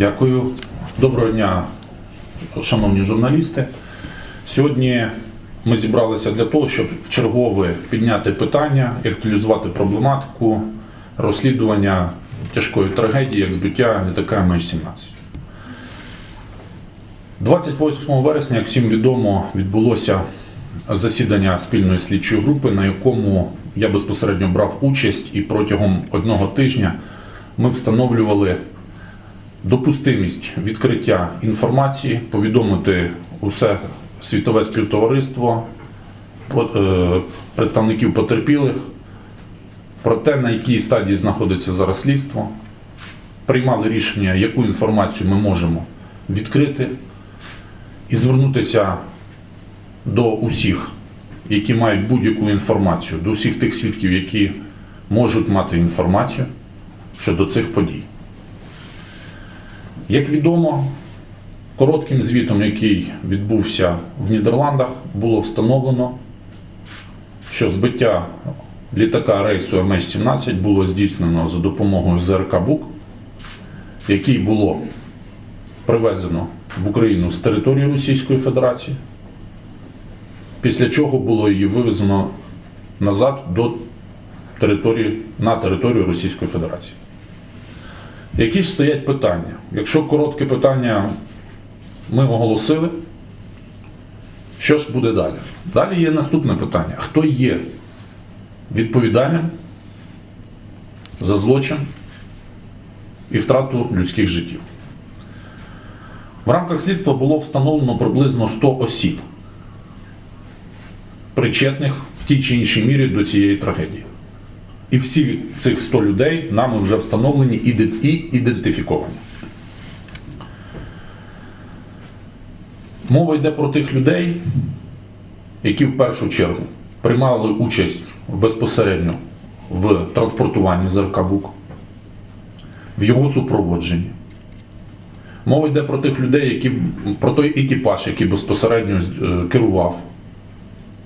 Дякую. Доброго дня, шановні журналісти. Сьогодні ми зібралися для того, щоб в чергове підняти питання і актуалізувати проблематику розслідування тяжкої трагедії, як збиття літака МH17. 28 вересня, як всім відомо, відбулося засідання спільної слідчої групи, на якому я безпосередньо брав участь, і протягом одного тижня ми встановлювали допустимість відкриття інформації, повідомити усе світове співтовариство, е, представників потерпілих про те, на якій стадії знаходиться зараз слідство, приймали рішення, яку інформацію ми можемо відкрити, і звернутися до усіх, які мають будь-яку інформацію, до всіх тих свідків, які можуть мати інформацію щодо цих подій. Як відомо, коротким звітом, який відбувся в Нідерландах, було встановлено, що збиття літака рейсу МС-17 було здійснено за допомогою ЗРК БУК, який було привезено в Україну з території Російської Федерації, після чого було її вивезено назад до території, на територію Російської Федерації. Які ж стоять питання? Якщо коротке питання ми оголосили, що ж буде далі? Далі є наступне питання: хто є відповідальним за злочин і втрату людських життів? В рамках слідства було встановлено приблизно 100 осіб, причетних в тій чи іншій мірі до цієї трагедії. І всі цих 100 людей нами вже встановлені і ідентифіковані. Мова йде про тих людей, які в першу чергу приймали участь безпосередньо в транспортуванні ЗРК БУК, в його супроводженні. Мова йде про тих людей, які, про той екіпаж, який безпосередньо е, керував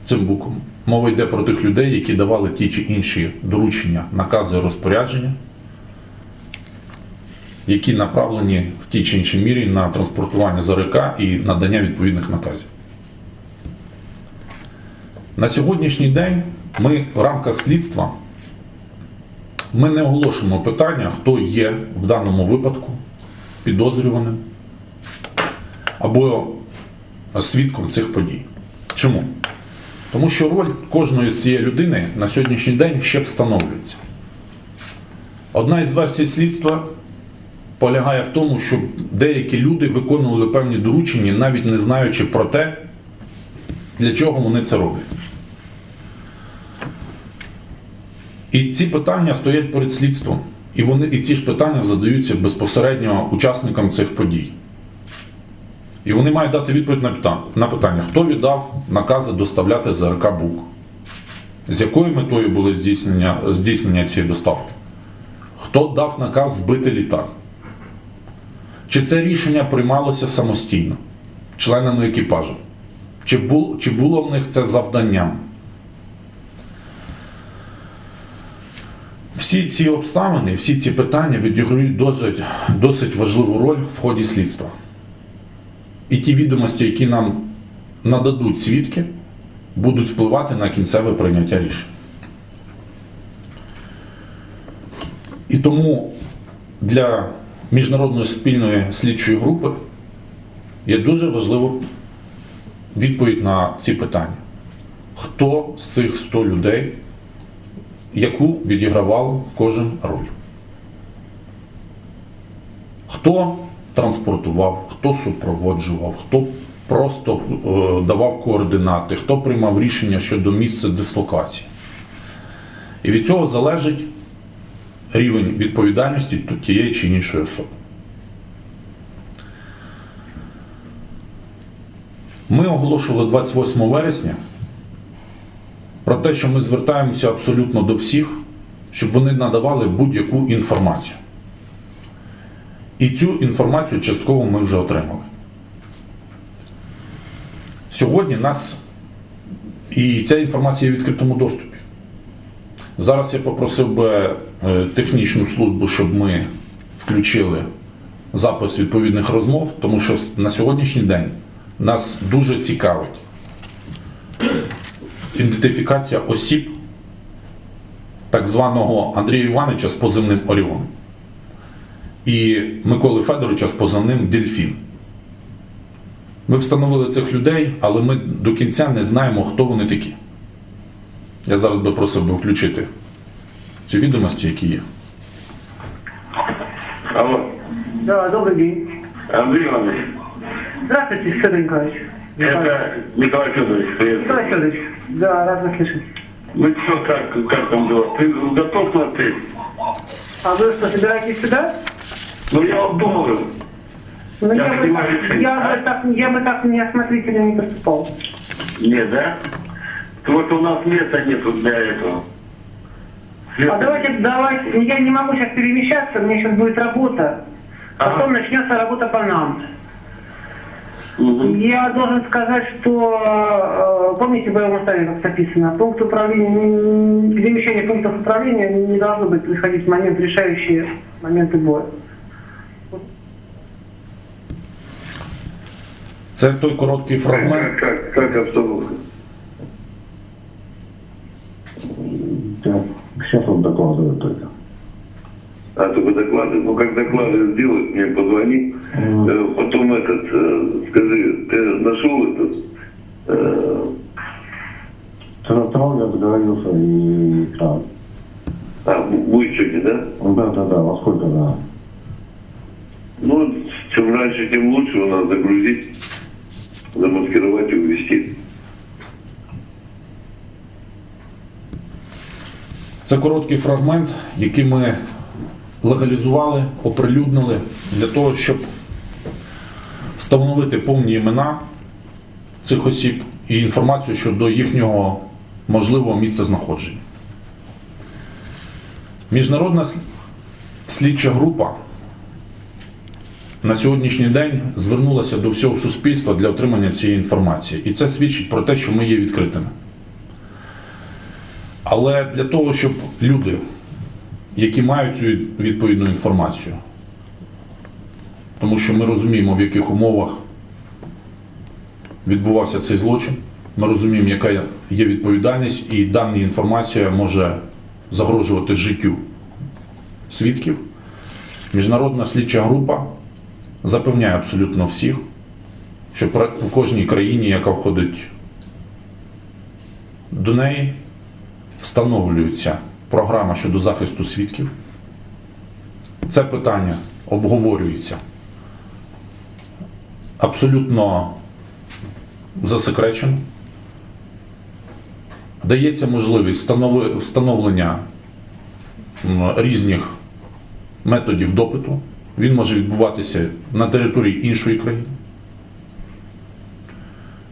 цим буком. Мова йде про тих людей, які давали ті чи інші доручення, накази розпорядження, які направлені в тій чи іншій мірі на транспортування ЗРК і надання відповідних наказів. На сьогоднішній день ми в рамках слідства ми не оголошуємо питання, хто є в даному випадку підозрюваним або свідком цих подій. Чому? Тому що роль кожної цієї людини на сьогоднішній день ще встановлюється. Одна із версій слідства полягає в тому, що деякі люди виконували певні доручення, навіть не знаючи про те, для чого вони це роблять. І ці питання стоять перед слідством. І, вони, і ці ж питання задаються безпосередньо учасникам цих подій. І вони мають дати відповідь на питання, хто віддав накази доставляти ЗРК БУК, з якою метою було здійснення, здійснення цієї доставки, хто дав наказ збити літак, чи це рішення приймалося самостійно, членами екіпажу, чи, бул, чи було в них це завданням. Всі ці обставини, всі ці питання відіграють досить, досить важливу роль в ході слідства. І ті відомості, які нам нададуть свідки, будуть впливати на кінцеве прийняття рішень. І тому для міжнародної спільної слідчої групи є дуже важлива відповідь на ці питання. Хто з цих 100 людей, яку відігравав кожен роль? Хто транспортував, хто супроводжував, хто просто е, давав координати, хто приймав рішення щодо місця дислокації. І від цього залежить рівень відповідальності тієї чи іншої особи. Ми оголошували 28 вересня про те, що ми звертаємося абсолютно до всіх, щоб вони надавали будь-яку інформацію. І цю інформацію частково ми вже отримали. Сьогодні нас і ця інформація в відкритому доступі. Зараз я попросив би е, технічну службу, щоб ми включили запис відповідних розмов, тому що на сьогоднішній день нас дуже цікавить ідентифікація осіб так званого Андрія Івановича з позивним Оріон і Миколи Федоровича з позивним Дельфін. Ми встановили цих людей, але ми до кінця не знаємо, хто вони такі. Я зараз би просив би включити ці відомості, які є. Алло, Да, добрый день. Андрей Иванович, Здравствуйте, Федор Николаевич. это Николай Федорович, привет. Николай Федорович. Да, рад вас слышать. Ну что, как, как там дела? Ты готов на ты? А вы что, собираетесь сюда? Ну я вот думал, Ну, Я я, бы, принимаю решение. я, бы так, я бы так неосмотрительно не поступал. нет, да? Вот у нас места нету для этого. А Света давайте, давайте, я не могу сейчас перемещаться, у меня сейчас будет работа. Ага. Потом начнется работа по нам. Мгм. Я должен сказать, что, э, помните, в боевом уставе как написано, пункт управления, перемещение пунктов управления не должно быть происходить в момент решающие моменты боя. Це той короткий фрагмент. Как, как, обстановка? Да, Сейчас он докладывает только. А только доклады. Ну, как доклады сделают, мне позвони. Э, Потом этот, э, скажи, ты нашел этот, э, я договорился и экран. а, будет сегодня, да? Да, да, да, во сколько, да. Ну, чем раньше, тем лучше у нас загрузить, замаскировать и увезти. Це короткий фрагмент, який ми легалізували, оприлюднили для того, щоб встановити повні імена цих осіб і інформацію щодо їхнього можливого місця знаходження. Міжнародна слідча група на сьогоднішній день звернулася до всього суспільства для отримання цієї інформації. І це свідчить про те, що ми є відкритими. Але для того, щоб люди, які мають цю відповідну інформацію, тому що ми розуміємо, в яких умовах відбувався цей злочин, ми розуміємо, яка є відповідальність, і дана інформація може загрожувати життю свідків. Міжнародна слідча група запевняє абсолютно всіх, що у кожній країні, яка входить до неї, встановлюється програма щодо захисту свідків. Це питання обговорюється абсолютно засекречено. Дається можливість встановлення різних методів допиту. Він може відбуватися на території іншої країни.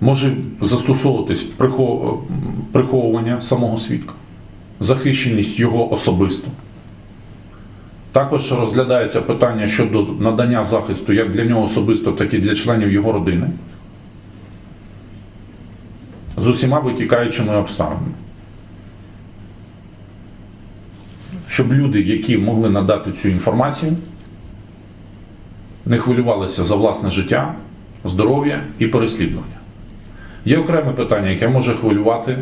Може застосовуватись приховування самого свідка, захищеність його особисто. Також розглядається питання щодо надання захисту як для нього особисто, так і для членів його родини з усіма витікаючими обставинами. Щоб люди, які могли надати цю інформацію, не хвилювалися за власне життя, здоров'я і переслідування. Є окреме питання, яке може хвилювати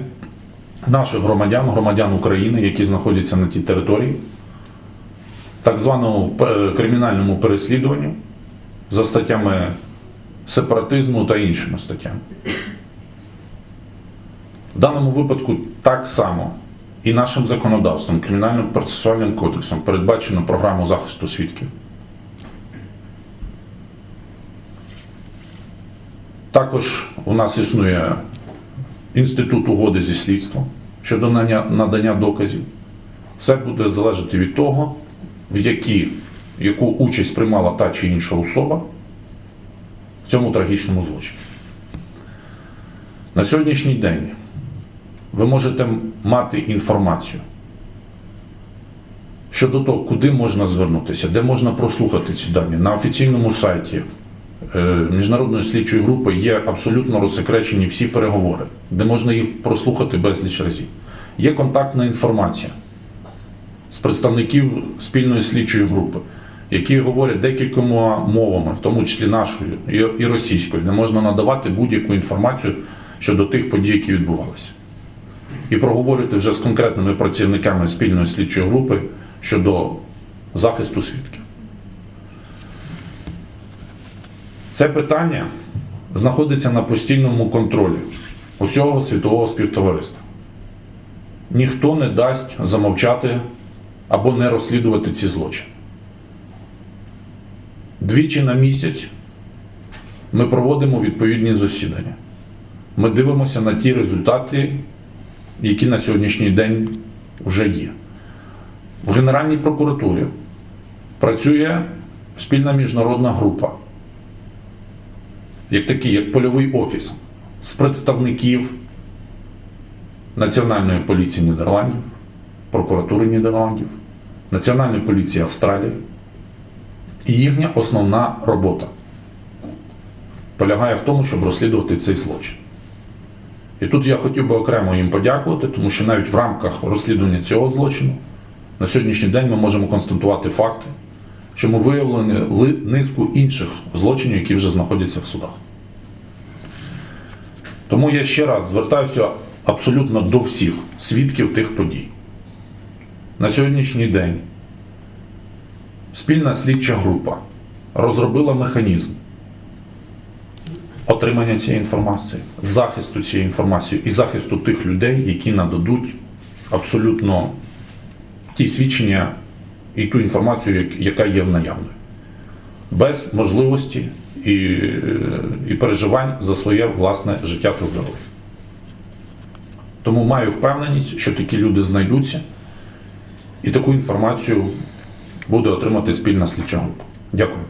наших громадян, громадян України, які знаходяться на тій території, так званому е, кримінальному переслідуванню за статтями сепаратизму та іншими статтями. В даному випадку так само і нашим законодавством, кримінальним процесуальним кодексом передбачено програму захисту свідків. Також у нас існує інститут угоди зі слідством щодо надання- доказів. Все буде залежати від того, в які, яку участь приймала та чи інша особа в цьому трагічному злочині. На сьогоднішній день ви можете мати інформацію щодо того, куди можна звернутися, де можна прослухати ці дані. На офіційному сайті е, Міжнародної слідчої групи є абсолютно розсекречені всі переговори, де можна їх прослухати безліч разів. Є контактна інформація з представників спільної слідчої групи. які говорять декількома мовами, в тому числі нашою і російською, де можна надавати будь-яку інформацію щодо тих подій, які відбувалися. І проговорювати вже з конкретними працівниками спільної слідчої групи щодо захисту свідків. Це питання знаходиться на постійному контролі усього світового співтовариства. Ніхто не дасть замовчати або не розслідувати ці злочини. Двічі на місяць ми проводимо відповідні засідання. Ми дивимося на ті результати, які на сьогоднішній день вже є. В Генеральній прокуратурі працює спільна міжнародна група, як такий, як польовий офіс з представників Національної поліції Нідерландів, прокуратури Нідерландів, Національної поліції Австралії. І їхня основна робота полягає в тому, щоб розслідувати цей злочин. І тут я хотів би окремо їм подякувати, тому що навіть в рамках розслідування цього злочину на сьогоднішній день ми можемо констатувати факти, що ми виявлені низку інших злочинів, які вже знаходяться в судах. Тому я ще раз звертаюся абсолютно до всіх свідків тих подій. На сьогоднішній день спільна слідча група розробила механізм отримання цієї інформації, захисту цієї інформації і захисту тих людей, які нададуть абсолютно ті свідчення і ту інформацію, яка є в наявної, без можливості і, і переживань за своє власне життя та здоров'я. Тому маю впевненість, що такі люди знайдуться, і таку інформацію буде отримати спільна слідча група. Дякую.